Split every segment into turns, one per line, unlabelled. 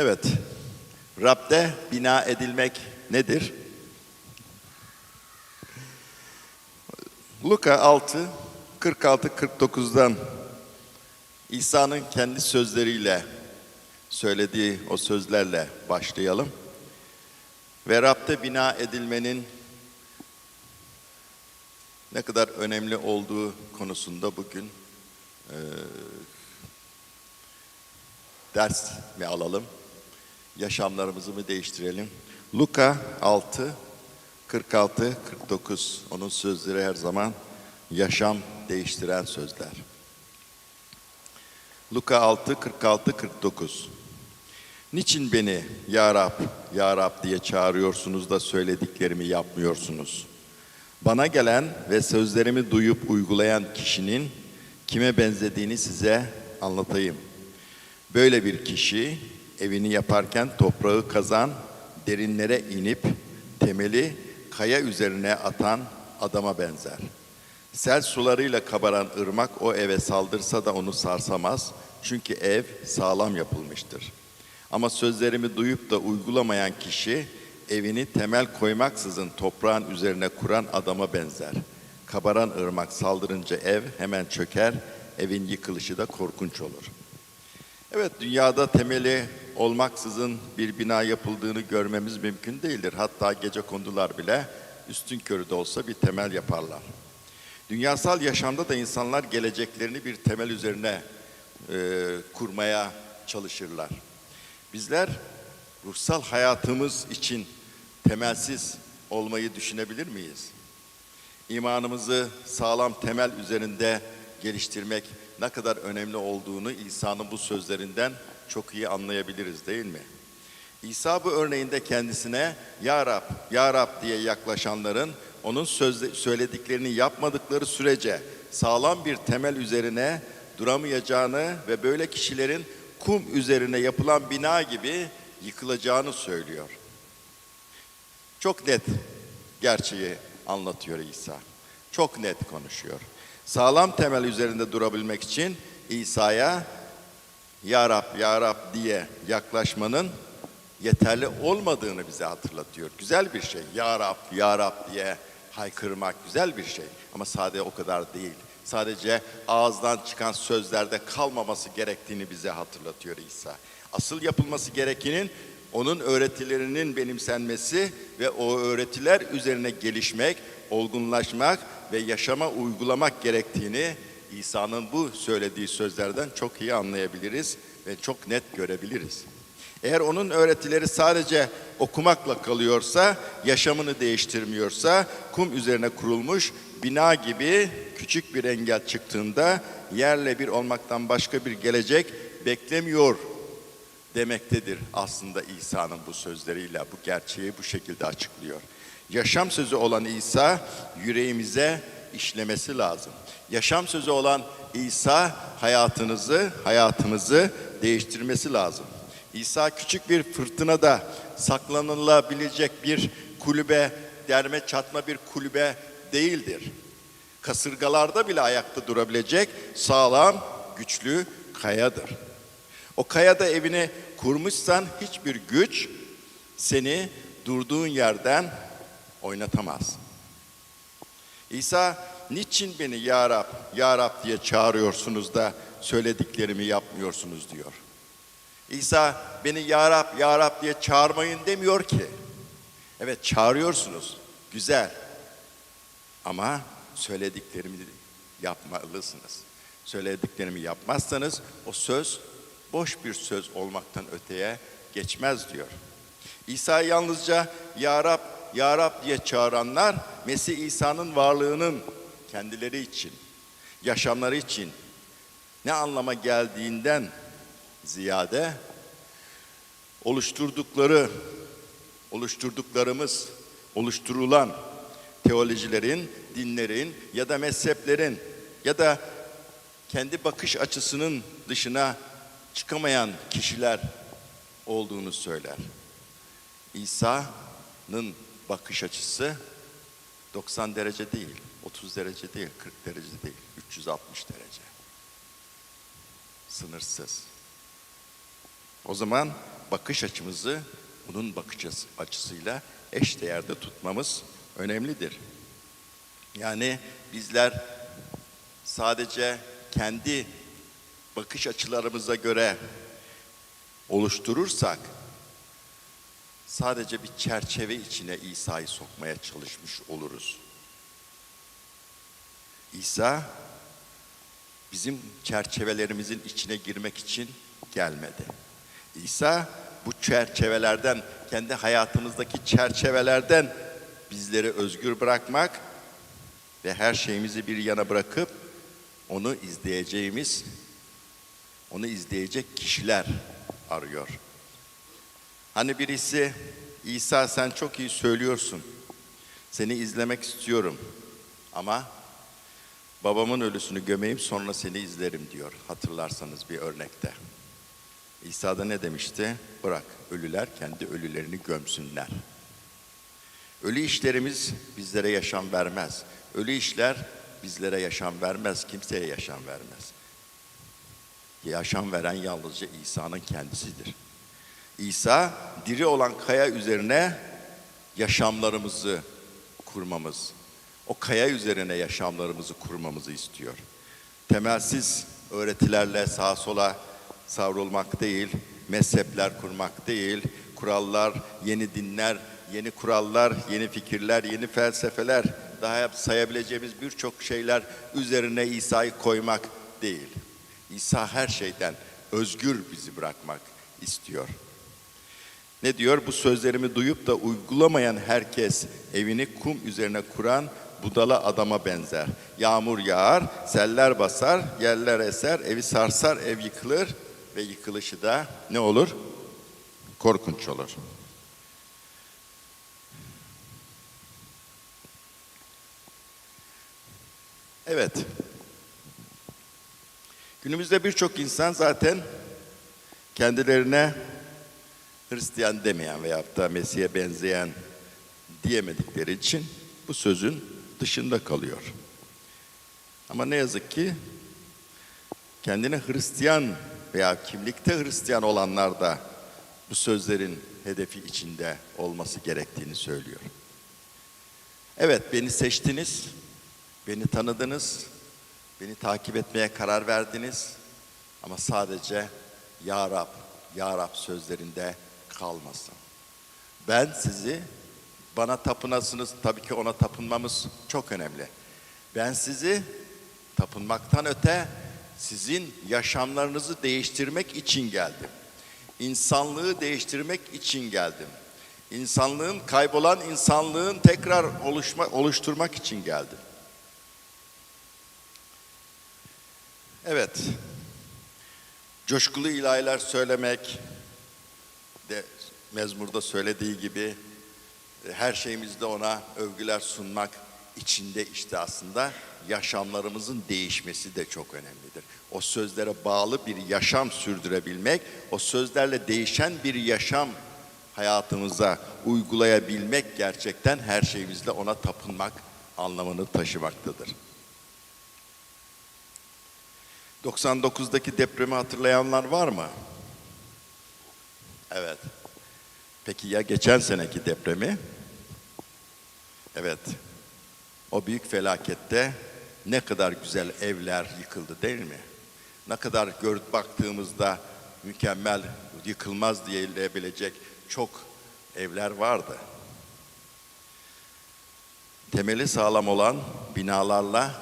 Evet, Rab'de bina edilmek nedir? Luka 6, 46-49'dan İsa'nın kendi sözleriyle söylediği o sözlerle başlayalım. Ve Rab'de bina edilmenin ne kadar önemli olduğu konusunda bugün eee, ders mi alalım? Yaşamlarımızı mı değiştirelim? Luka 6, 46, 49. Onun sözleri her zaman yaşam değiştiren sözler. Luka 6, 46, 49. Niçin beni Ya Rab, Ya Rab diye çağırıyorsunuz da söylediklerimi yapmıyorsunuz? Bana gelen ve sözlerimi duyup uygulayan kişinin kime benzediğini size anlatayım. Böyle bir kişi evini yaparken toprağı kazan, derinlere inip temeli kaya üzerine atan adama benzer. Sel sularıyla kabaran ırmak o eve saldırsa da onu sarsamaz. Çünkü ev sağlam yapılmıştır. Ama sözlerimi duyup da uygulamayan kişi evini temel koymaksızın toprağın üzerine kuran adama benzer. Kabaran ırmak saldırınca ev hemen çöker, evin yıkılışı da korkunç olur. Evet, dünyada temeli olmaksızın bir bina yapıldığını görmemiz mümkün değildir. Hatta gece kondular bile üstün körü de olsa bir temel yaparlar. Dünyasal yaşamda da insanlar geleceklerini bir temel üzerine e, kurmaya çalışırlar. Bizler ruhsal hayatımız için temelsiz olmayı düşünebilir miyiz? İmanımızı sağlam temel üzerinde geliştirmek ne kadar önemli olduğunu İsa'nın bu sözlerinden çok iyi anlayabiliriz değil mi? İsa bu örneğinde kendisine Ya Rab, Ya Rab diye yaklaşanların onun söylediklerini yapmadıkları sürece sağlam bir temel üzerine duramayacağını ve böyle kişilerin kum üzerine yapılan bina gibi yıkılacağını söylüyor. Çok net gerçeği anlatıyor İsa. Çok net konuşuyor. Sağlam temel üzerinde durabilmek için İsa'ya Ya Rab, Ya Rab diye yaklaşmanın yeterli olmadığını bize hatırlatıyor. Güzel bir şey. Ya Rab, Ya Rab diye haykırmak güzel bir şey. Ama sadece o kadar değil. Sadece ağızdan çıkan sözlerde kalmaması gerektiğini bize hatırlatıyor İsa. Asıl yapılması gerekenin onun öğretilerinin benimsenmesi ve o öğretiler üzerine gelişmek, olgunlaşmak ve yaşama uygulamak gerektiğini İsa'nın bu söylediği sözlerden çok iyi anlayabiliriz ve çok net görebiliriz. Eğer onun öğretileri sadece okumakla kalıyorsa, yaşamını değiştirmiyorsa, kum üzerine kurulmuş bina gibi küçük bir engel çıktığında yerle bir olmaktan başka bir gelecek beklemiyor demektedir aslında İsa'nın bu sözleriyle bu gerçeği bu şekilde açıklıyor. Yaşam sözü olan İsa yüreğimize işlemesi lazım. Yaşam sözü olan İsa hayatınızı, hayatımızı değiştirmesi lazım. İsa küçük bir fırtınada saklanılabilecek bir kulübe, derme çatma bir kulübe değildir. Kasırgalarda bile ayakta durabilecek sağlam, güçlü kayadır. O kayada evini kurmuşsan hiçbir güç seni durduğun yerden oynatamaz. İsa niçin beni ya Rab, ya Rab diye çağırıyorsunuz da söylediklerimi yapmıyorsunuz diyor. İsa beni ya Rab, ya Rab diye çağırmayın demiyor ki. Evet çağırıyorsunuz. Güzel. Ama söylediklerimi yapmalısınız. Söylediklerimi yapmazsanız o söz boş bir söz olmaktan öteye geçmez diyor. İsa yalnızca Ya Rab, Ya Rab diye çağıranlar Mesih İsa'nın varlığının kendileri için, yaşamları için ne anlama geldiğinden ziyade oluşturdukları, oluşturduklarımız, oluşturulan teolojilerin, dinlerin ya da mezheplerin ya da kendi bakış açısının dışına çıkamayan kişiler olduğunu söyler. İsa'nın bakış açısı 90 derece değil, 30 derece değil, 40 derece değil, 360 derece. Sınırsız. O zaman bakış açımızı onun bakış açısı- açısıyla eş değerde tutmamız önemlidir. Yani bizler sadece kendi bakış açılarımıza göre oluşturursak sadece bir çerçeve içine İsa'yı sokmaya çalışmış oluruz. İsa bizim çerçevelerimizin içine girmek için gelmedi. İsa bu çerçevelerden, kendi hayatımızdaki çerçevelerden bizleri özgür bırakmak ve her şeyimizi bir yana bırakıp onu izleyeceğimiz, onu izleyecek kişiler arıyor. Hani birisi İsa sen çok iyi söylüyorsun. Seni izlemek istiyorum. Ama babamın ölüsünü gömeyim sonra seni izlerim diyor. Hatırlarsanız bir örnekte. İsa da ne demişti? Bırak ölüler kendi ölülerini gömsünler. Ölü işlerimiz bizlere yaşam vermez. Ölü işler bizlere yaşam vermez, kimseye yaşam vermez. Yaşam veren yalnızca İsa'nın kendisidir. İsa diri olan kaya üzerine yaşamlarımızı kurmamız, o kaya üzerine yaşamlarımızı kurmamızı istiyor. Temelsiz öğretilerle sağa sola savrulmak değil, mezhepler kurmak değil, kurallar, yeni dinler, yeni kurallar, yeni fikirler, yeni felsefeler, daha sayabileceğimiz birçok şeyler üzerine İsa'yı koymak değil. İsa her şeyden özgür bizi bırakmak istiyor. Ne diyor? Bu sözlerimi duyup da uygulamayan herkes evini kum üzerine kuran budala adama benzer. Yağmur yağar, seller basar, yerler eser, evi sarsar, ev yıkılır ve yıkılışı da ne olur? Korkunç olur. Evet. Günümüzde birçok insan zaten kendilerine Hristiyan demeyen veyahut da Mesih'e benzeyen diyemedikleri için bu sözün dışında kalıyor. Ama ne yazık ki kendine Hristiyan veya kimlikte Hristiyan olanlar da bu sözlerin hedefi içinde olması gerektiğini söylüyor. Evet beni seçtiniz, beni tanıdınız, beni takip etmeye karar verdiniz ama sadece Ya Rab, Ya Rab sözlerinde kalmasın. Ben sizi bana tapınasınız. Tabii ki ona tapınmamız çok önemli. Ben sizi tapınmaktan öte sizin yaşamlarınızı değiştirmek için geldim. İnsanlığı değiştirmek için geldim. İnsanlığın kaybolan insanlığın tekrar oluşma, oluşturmak için geldim. Evet. Coşkulu ilahiler söylemek, de mezmurda söylediği gibi e, her şeyimizde ona övgüler sunmak içinde işte aslında yaşamlarımızın değişmesi de çok önemlidir. O sözlere bağlı bir yaşam sürdürebilmek, o sözlerle değişen bir yaşam hayatımıza uygulayabilmek gerçekten her şeyimizle ona tapınmak anlamını taşımaktadır. 99'daki depremi hatırlayanlar var mı? Evet. Peki ya geçen seneki depremi? Evet. O büyük felakette ne kadar güzel evler yıkıldı değil mi? Ne kadar gör baktığımızda mükemmel, yıkılmaz diyebilecek çok evler vardı. Temeli sağlam olan binalarla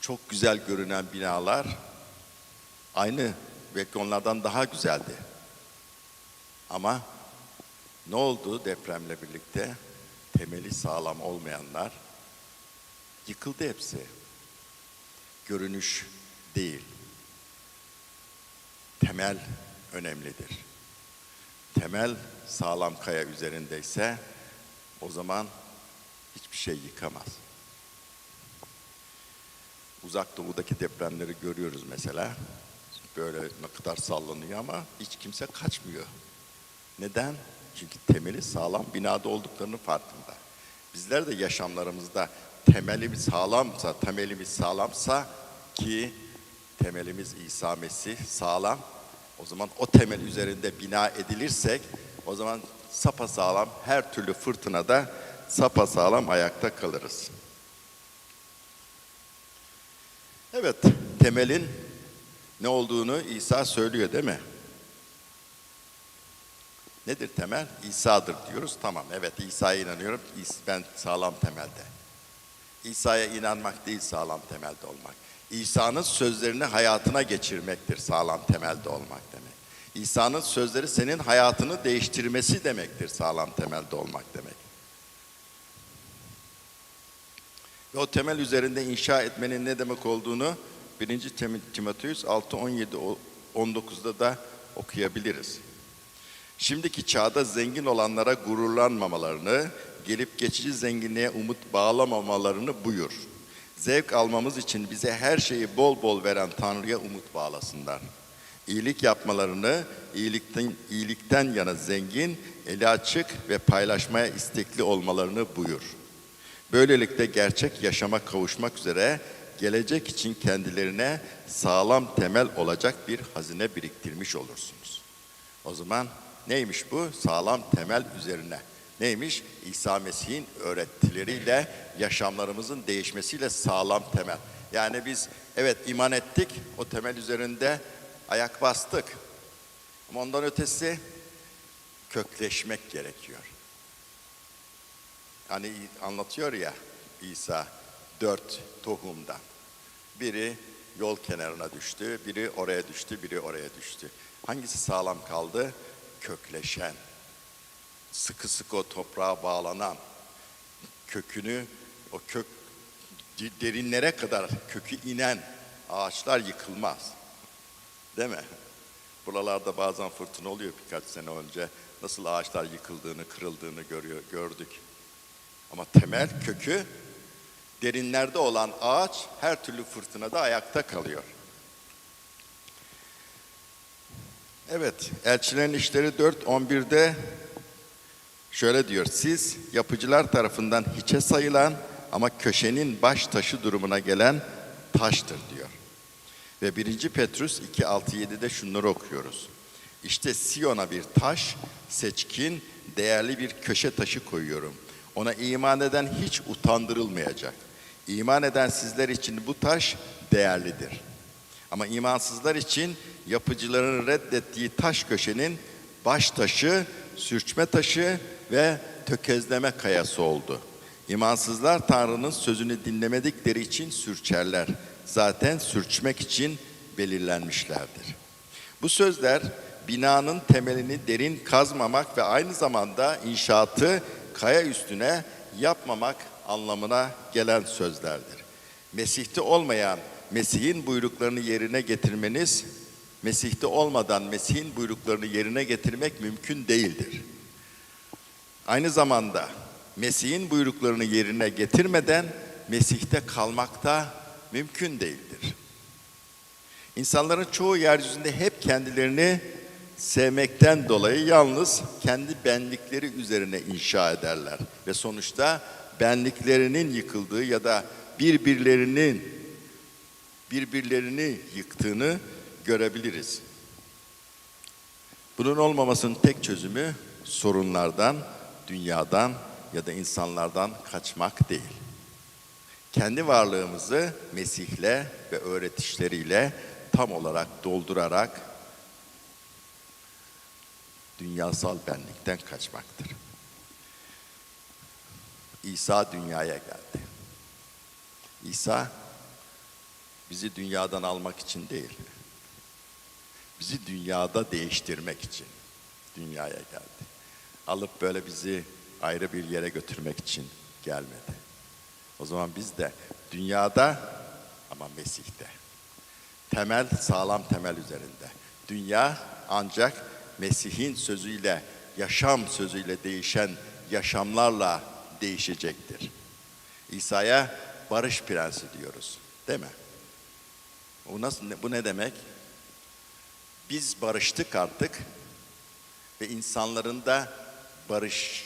çok güzel görünen binalar aynı belki onlardan daha güzeldi. Ama ne oldu depremle birlikte? Temeli sağlam olmayanlar yıkıldı hepsi. Görünüş değil. Temel önemlidir. Temel sağlam kaya üzerindeyse o zaman hiçbir şey yıkamaz. Uzak doğudaki depremleri görüyoruz mesela. Böyle ne kadar sallanıyor ama hiç kimse kaçmıyor. Neden? Çünkü temeli sağlam binada olduklarının farkında. Bizler de yaşamlarımızda temelimiz sağlamsa, temelimiz sağlamsa ki temelimiz İsa Mesih sağlam. O zaman o temel üzerinde bina edilirsek o zaman sapasağlam her türlü fırtınada sapasağlam ayakta kalırız. Evet, temelin ne olduğunu İsa söylüyor değil mi? Nedir temel? İsa'dır diyoruz. Tamam, evet İsa'ya inanıyorum. Ben sağlam temelde. İsa'ya inanmak değil sağlam temelde olmak. İsa'nın sözlerini hayatına geçirmektir sağlam temelde olmak demek. İsa'nın sözleri senin hayatını değiştirmesi demektir sağlam temelde olmak demek. Ve o temel üzerinde inşa etmenin ne demek olduğunu 1. Tim- Timoteus 6, 17, o- 19'da da okuyabiliriz. Şimdiki çağda zengin olanlara gururlanmamalarını, gelip geçici zenginliğe umut bağlamamalarını buyur. Zevk almamız için bize her şeyi bol bol veren Tanrı'ya umut bağlasınlar. İyilik yapmalarını, iyilikten, iyilikten yana zengin, eli açık ve paylaşmaya istekli olmalarını buyur. Böylelikle gerçek yaşama kavuşmak üzere gelecek için kendilerine sağlam temel olacak bir hazine biriktirmiş olursunuz. O zaman neymiş bu? Sağlam temel üzerine. Neymiş? İsa Mesih'in öğretileriyle yaşamlarımızın değişmesiyle sağlam temel. Yani biz evet iman ettik, o temel üzerinde ayak bastık. Ama ondan ötesi kökleşmek gerekiyor. Hani anlatıyor ya İsa dört tohumdan. Biri yol kenarına düştü, biri oraya düştü, biri oraya düştü. Hangisi sağlam kaldı? Kökleşen, sıkı sıkı o toprağa bağlanan, kökünü, o kök derinlere kadar kökü inen ağaçlar yıkılmaz. Değil mi? Buralarda bazen fırtına oluyor birkaç sene önce. Nasıl ağaçlar yıkıldığını, kırıldığını görüyor, gördük. Ama temel kökü derinlerde olan ağaç her türlü fırtınada ayakta kalıyor. Evet, Elçilerin İşleri 4.11'de şöyle diyor. Siz yapıcılar tarafından hiçe sayılan ama köşenin baş taşı durumuna gelen taştır diyor. Ve 1. Petrus 2.6-7'de şunları okuyoruz. İşte Siyon'a bir taş, seçkin, değerli bir köşe taşı koyuyorum. Ona iman eden hiç utandırılmayacak. İman eden sizler için bu taş değerlidir. Ama imansızlar için yapıcıların reddettiği taş köşenin baş taşı, sürçme taşı ve tökezleme kayası oldu. İmansızlar Tanrı'nın sözünü dinlemedikleri için sürçerler. Zaten sürçmek için belirlenmişlerdir. Bu sözler binanın temelini derin kazmamak ve aynı zamanda inşaatı kaya üstüne yapmamak anlamına gelen sözlerdir. Mesih'te olmayan Mesih'in buyruklarını yerine getirmeniz, Mesih'te olmadan Mesih'in buyruklarını yerine getirmek mümkün değildir. Aynı zamanda Mesih'in buyruklarını yerine getirmeden Mesih'te kalmak da mümkün değildir. İnsanların çoğu yeryüzünde hep kendilerini sevmekten dolayı yalnız kendi benlikleri üzerine inşa ederler ve sonuçta benliklerinin yıkıldığı ya da birbirlerinin birbirlerini yıktığını görebiliriz. Bunun olmamasının tek çözümü sorunlardan, dünyadan ya da insanlardan kaçmak değil. Kendi varlığımızı Mesih'le ve öğretişleriyle tam olarak doldurarak dünyasal benlikten kaçmaktır. İsa dünyaya geldi. İsa bizi dünyadan almak için değil, bizi dünyada değiştirmek için dünyaya geldi. Alıp böyle bizi ayrı bir yere götürmek için gelmedi. O zaman biz de dünyada ama Mesih'te. Temel sağlam temel üzerinde. Dünya ancak Mesih'in sözüyle, yaşam sözüyle değişen yaşamlarla değişecektir. İsa'ya barış prensi diyoruz. Değil mi? Bu nasıl bu ne demek? Biz barıştık artık ve insanların da barış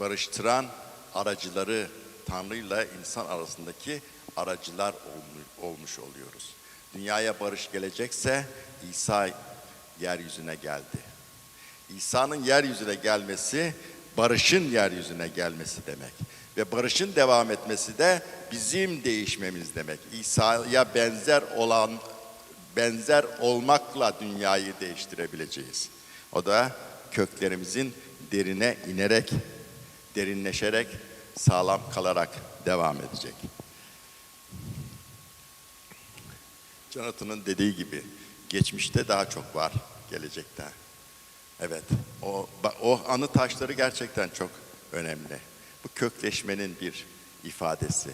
barıştıran aracıları Tanrı'yla insan arasındaki aracılar olmuş oluyoruz. Dünyaya barış gelecekse İsa yeryüzüne geldi. İsa'nın yeryüzüne gelmesi barışın yeryüzüne gelmesi demek. Ve barışın devam etmesi de bizim değişmemiz demek. İsa'ya benzer olan benzer olmakla dünyayı değiştirebileceğiz. O da köklerimizin derine inerek, derinleşerek, sağlam kalarak devam edecek. Jonathan'ın dediği gibi geçmişte daha çok var gelecekte. Evet, o, o anı taşları gerçekten çok önemli. Bu kökleşmenin bir ifadesi.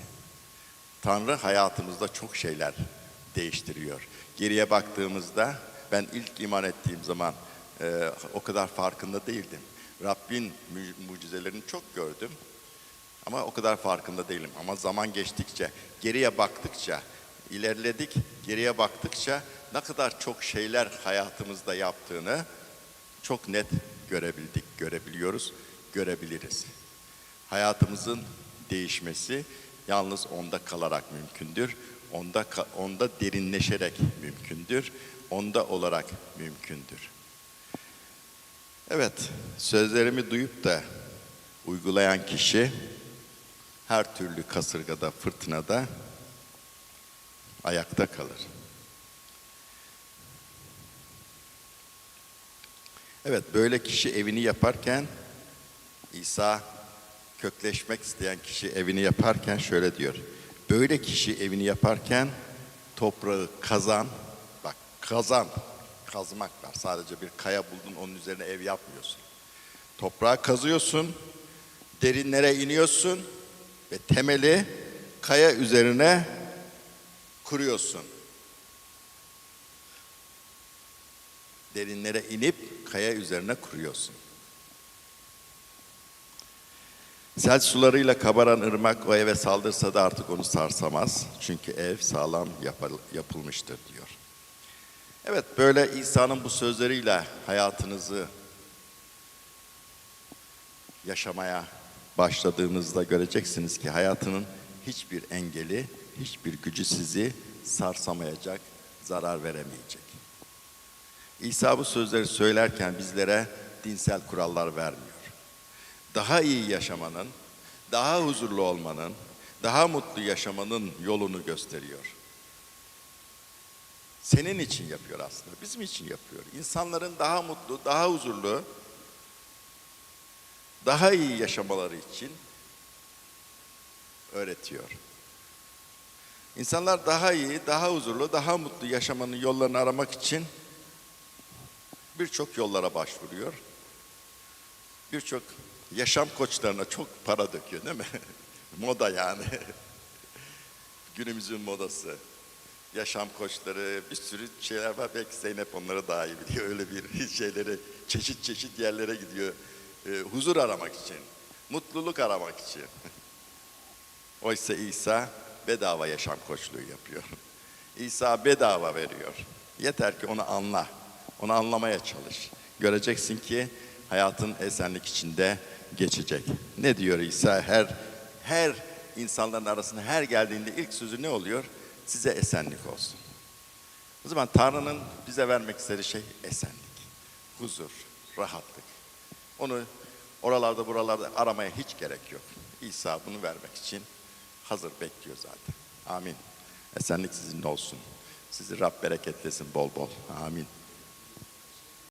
Tanrı hayatımızda çok şeyler değiştiriyor. Geriye baktığımızda ben ilk iman ettiğim zaman e, o kadar farkında değildim. Rabbin mu- mucizelerini çok gördüm ama o kadar farkında değilim. Ama zaman geçtikçe, geriye baktıkça, ilerledik, geriye baktıkça ne kadar çok şeyler hayatımızda yaptığını çok net görebildik, görebiliyoruz, görebiliriz. Hayatımızın değişmesi yalnız onda kalarak mümkündür. Onda onda derinleşerek mümkündür. Onda olarak mümkündür. Evet, sözlerimi duyup da uygulayan kişi her türlü kasırgada, fırtınada ayakta kalır. Evet, böyle kişi evini yaparken İsa kökleşmek isteyen kişi evini yaparken şöyle diyor. Böyle kişi evini yaparken toprağı kazan, bak kazan, kazmak var. Sadece bir kaya buldun onun üzerine ev yapmıyorsun. Toprağı kazıyorsun, derinlere iniyorsun ve temeli kaya üzerine kuruyorsun. Derinlere inip kaya üzerine kuruyorsun. Sel sularıyla kabaran ırmak o eve saldırsa da artık onu sarsamaz. Çünkü ev sağlam yapıl- yapılmıştır diyor. Evet böyle İsa'nın bu sözleriyle hayatınızı yaşamaya başladığınızda göreceksiniz ki hayatının hiçbir engeli, hiçbir gücü sizi sarsamayacak, zarar veremeyecek. İsa bu sözleri söylerken bizlere dinsel kurallar vermiyor. Daha iyi yaşamanın, daha huzurlu olmanın, daha mutlu yaşamanın yolunu gösteriyor. Senin için yapıyor aslında, bizim için yapıyor. İnsanların daha mutlu, daha huzurlu, daha iyi yaşamaları için öğretiyor. İnsanlar daha iyi, daha huzurlu, daha mutlu yaşamanın yollarını aramak için birçok yollara başvuruyor. Birçok yaşam koçlarına çok para döküyor değil mi? Moda yani. Günümüzün modası. Yaşam koçları, bir sürü şeyler var. Belki Zeynep onları daha iyi biliyor. Öyle bir şeyleri, çeşit çeşit yerlere gidiyor. Ee, huzur aramak için, mutluluk aramak için. Oysa İsa bedava yaşam koçluğu yapıyor. İsa bedava veriyor. Yeter ki onu anla. Onu anlamaya çalış. Göreceksin ki hayatın esenlik içinde geçecek. Ne diyor İsa? Her her insanların arasında her geldiğinde ilk sözü ne oluyor? Size esenlik olsun. O zaman Tanrı'nın bize vermek istediği şey esenlik, huzur, rahatlık. Onu oralarda buralarda aramaya hiç gerek yok. İsa bunu vermek için hazır bekliyor zaten. Amin. Esenlik sizinle olsun. Sizi Rab bereketlesin bol bol. Amin.